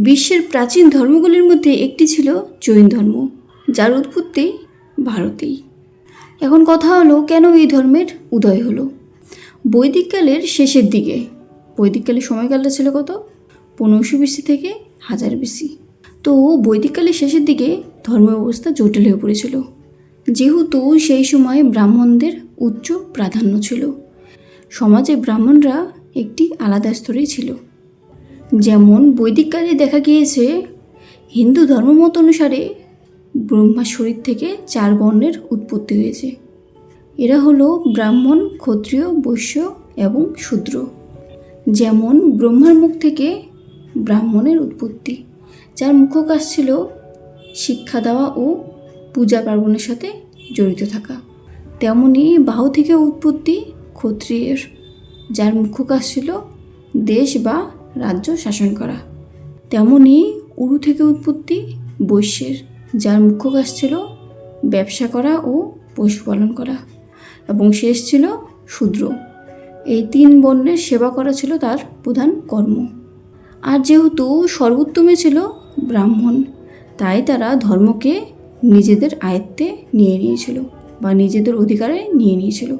বিশ্বের প্রাচীন ধর্মগুলির মধ্যে একটি ছিল জৈন ধর্ম, যার উৎপত্তি ভারতেই। এখন কথা হলো, কেন এই ধর্মের উদয় হলো? বৈদিককালের শেষের দিকে। বৈদিককালের সময়কালটা ছিল কত? পনেরোশো বিসি থেকে হাজার বিসি। তো বৈদিককালের শেষের দিকে ধর্ম ব্যবস্থা জটিল হয়ে পড়েছিল। যেহেতু সেই সময় ব্রাহ্মণদের উচ্চ প্রাধান্য ছিল। সমাজে ব্রাহ্মণরা একটি আলাদা স্তরেই ছিল। যেমন বৈদিককালে দেখা গিয়েছে, হিন্দু ধর্মমত অনুসারে ব্রহ্মা শরীর থেকে চার বর্ণের উৎপত্তি হয়েছে। এরা হলো ব্রাহ্মণ, ক্ষত্রিয়, বৈশ্য এবং শূদ্র। যেমন ব্রহ্মার মুখ থেকে ব্রাহ্মণের উৎপত্তি, যার মুখ্য কাজ ছিল শিক্ষা দেওয়া ও পূজা পার্বণের সাথে জড়িত থাকা। তেমনি বাহু থেকে উৎপত্তি ক্ষত্রিয়ের, যার মুখ্য কাজ ছিল দেশ বা রাজ্য শাসন করা। তেমনি উরু থেকে উৎপত্তি, বৈশ্যের, যার মুখ্য কাজ ছিল ব্যবসা করা ও পশুপালন করা এবং শেষ ছিল শূদ্র। এই তিন বর্ণের সেবা করা ছিল তার প্রধান কর্ম। আর যেহেতু সর্বোত্তমে ছিল ব্রাহ্মণ, তাই তারা ধর্মকে নিজেদের আয়ত্তে নিয়ে নিয়েছিল বা নিজেদের অধিকারে নিয়ে নিয়েছিল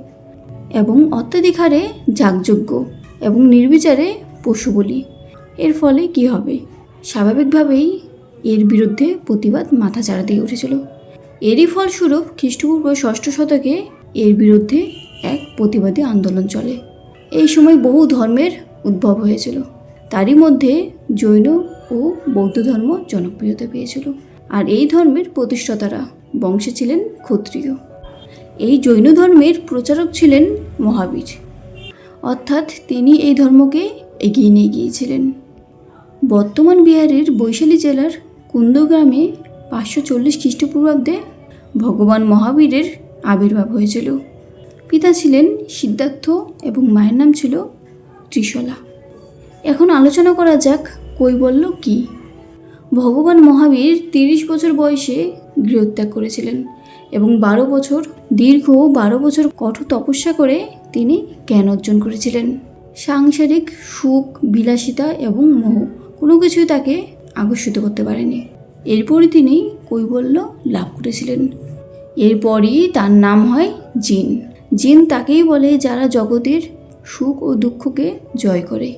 এবং অত্যাধিক হারে যাগযজ্ঞ এবং নির্বিচারে পশু বলি। এর ফলে কি হবে? স্বাভাবিকভাবেই এর বিরুদ্ধে প্রতিবাদ মাথাচাড়া দিয়ে উঠেছিল। এরই ফলস্বরূপ খ্রিস্টপূর্ব ষষ্ঠ শতকে এর বিরুদ্ধে এক প্রতিবাদী আন্দোলন চলে। এই সময় বহু ধর্মের উদ্ভব হয়েছিল। তারই মধ্যে জৈন ও বৌদ্ধ ধর্ম জনপ্রিয়তা পেয়েছিল। আর এই ধর্মের প্রতিষ্ঠাতারা বংশে ছিলেন ক্ষত্রিয়। এই জৈন ধর্মের প্রচারক ছিলেন মহাবীর। অর্থাৎ তিনি এই ধর্মকে এগিয়ে নিয়ে গিয়েছিলেন। বর্তমান বিহারের বৈশালী জেলার কুন্দ গ্রামে পাঁচশো চল্লিশ খ্রিস্টপূর্বাব্দে ভগবান মহাবীরের আবির্ভাব হয়েছিল। পিতা ছিলেন সিদ্ধার্থ এবং মায়ের নাম ছিল ত্রিশলা। এখন আলোচনা করা যাক কৈবল্য কি। ভগবান মহাবীর তিরিশ বছর বয়সে গৃহত্যাগ করেছিলেন এবং বারো বছর, দীর্ঘ বারো বছর কঠোর তপস্যা করে তিনি জ্ঞান অর্জন করেছিলেন। সাংসারিক সুখ, বিলাসিতা এবং মোহ, কোনো কিছুই তাকে আকর্ষিত করতে পারেনি। এরপরই তিনি কৈবল্য লাভ করেছিলেন। এরপরই তার নাম হয় জিন। জিন তাকেই বলে যারা জগতের সুখ ও দুঃখকে জয় করে।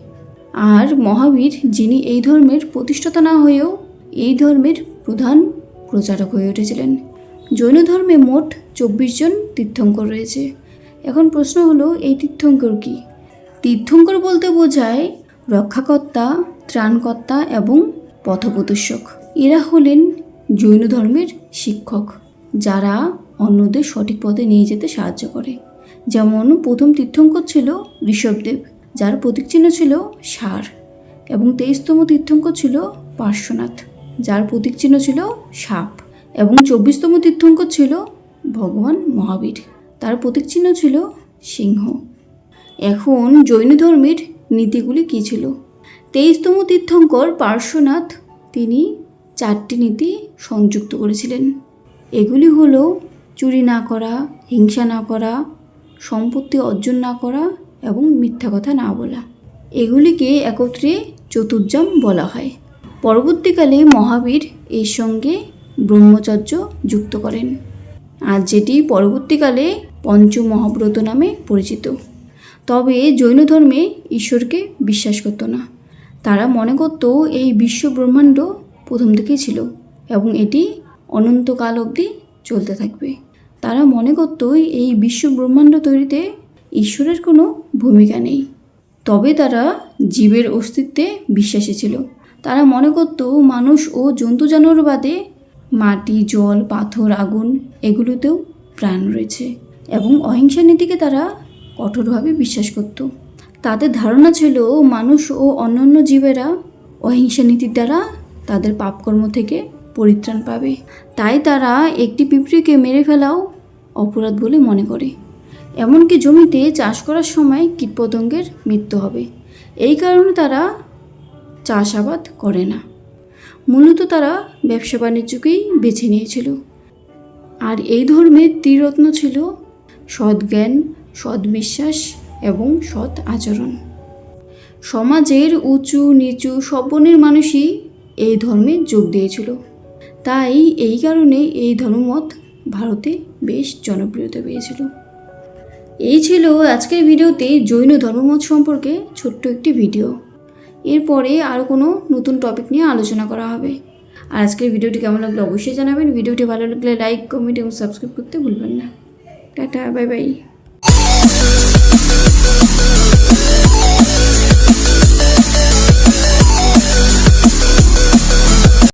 আর মহাবীর, যিনি এই ধর্মের প্রতিষ্ঠাতা না হয়েও এই ধর্মের প্রধান প্রচারক হয়ে উঠেছিলেন। জৈন ধর্মে মোট চব্বিশ জন তীর্থঙ্কর রয়েছে। এখন প্রশ্ন হলো, এই তীর্থঙ্কর কি? তীর্থঙ্কর বলতে বোঝায় রক্ষাকর্তা, ত্রাণকর্তা এবং পথপ্রদর্শক। এরা হলেন জৈন ধর্মের শিক্ষক, যারা অন্যদের সঠিক পথে নিয়ে যেতে সাহায্য করে। যেমন প্রথম তীর্থঙ্কর ছিল ঋষভদেব, যার প্রতীক চিহ্ন ছিল সার এবং তেইশতম তীর্থঙ্কর ছিল পার্শ্বনাথ, যার প্রতীক চিহ্ন ছিল সাপ এবং চব্বিশতম তীর্থঙ্কর ছিল ভগবান মহাবীর। তার প্রতীক চিহ্ন ছিল সিংহ। এখন জৈন ধর্মের নীতিগুলি কী ছিল? তেইশতম তীর্থঙ্কর পার্শ্বনাথ তিনি চারটি নীতি সংযুক্ত করেছিলেন। এগুলি হলো চুরি না করা, হিংসা না করা, সম্পত্তি অর্জন না করা এবং মিথ্যা কথা না বলা। এগুলিকে একত্রে চতুর্জাম বলা হয়। পরবর্তীকালে মহাবীর এর সঙ্গে ব্রহ্মচর্য যুক্ত করেন। আর যেটি পরবর্তীকালে পঞ্চমহাব্রত নামে পরিচিত। তবে জৈন ধর্মে ঈশ্বরকে বিশ্বাস করতো না। তারা মনে করত এই বিশ্ব ব্রহ্মাণ্ড প্রথম থেকেই ছিল এবং এটি অনন্তকাল অবধি চলতে থাকবে। তারা মনে করত এই বিশ্ব ব্রহ্মাণ্ড তৈরিতে ঈশ্বরের কোনো ভূমিকা নেই। তবে তারা জীবের অস্তিত্বে বিশ্বাসী ছিল। তারা মনে করত মানুষ ও জন্তু জানোয়ার বাদে মাটি, জল, পাথর, আগুন এগুলোতেও প্রাণ রয়েছে এবং অহিংসা নীতিকে তারা কঠোরভাবে বিশ্বাস করত। তাদের ধারণা ছিল মানুষ ও অন্যান্য জীবেরা অহিংসা নীতির দ্বারা তাদের পাপকর্ম থেকে পরিত্রাণ পাবে। তাই তারা একটি পিঁপড়িকে মেরে ফেলাও অপরাধ বলে মনে করে। এমনকি জমিতে চাষ করার সময় কীটপতঙ্গের মৃত্যু হবে। এই কারণে তারা চাষাবাদ করে না। মূলত তারা ব্যবসা বাণিজ্যকেই বেছে নিয়েছিল। আর এই ধর্মের ত্রিরত্ন ছিল সদ্জ্ঞান সদ্বিশ্বাস এবং সৎ আচরণ। সমাজের উঁচু, নিচু সব বর্ণের মানুষই এই ধর্মে যোগ দিয়েছিল। তাই এই কারণে এই ধর্মমত ভারতে বেশ জনপ্রিয়তা পেয়েছিল। এই ছিল আজকের ভিডিওতে জৈন ধর্মমত সম্পর্কে ছোট্ট একটি ভিডিও। এরপরে আরও কোনো নতুন টপিক নিয়ে আলোচনা করা হবে। আর আজকের ভিডিওটি কেমন লাগল অবশ্যই জানাবেন। ভিডিওটি ভালো লাগলে লাইক কমেন্ট এবং সাবস্ক্রাইব করতে ভুলবেন না। Tata bye bye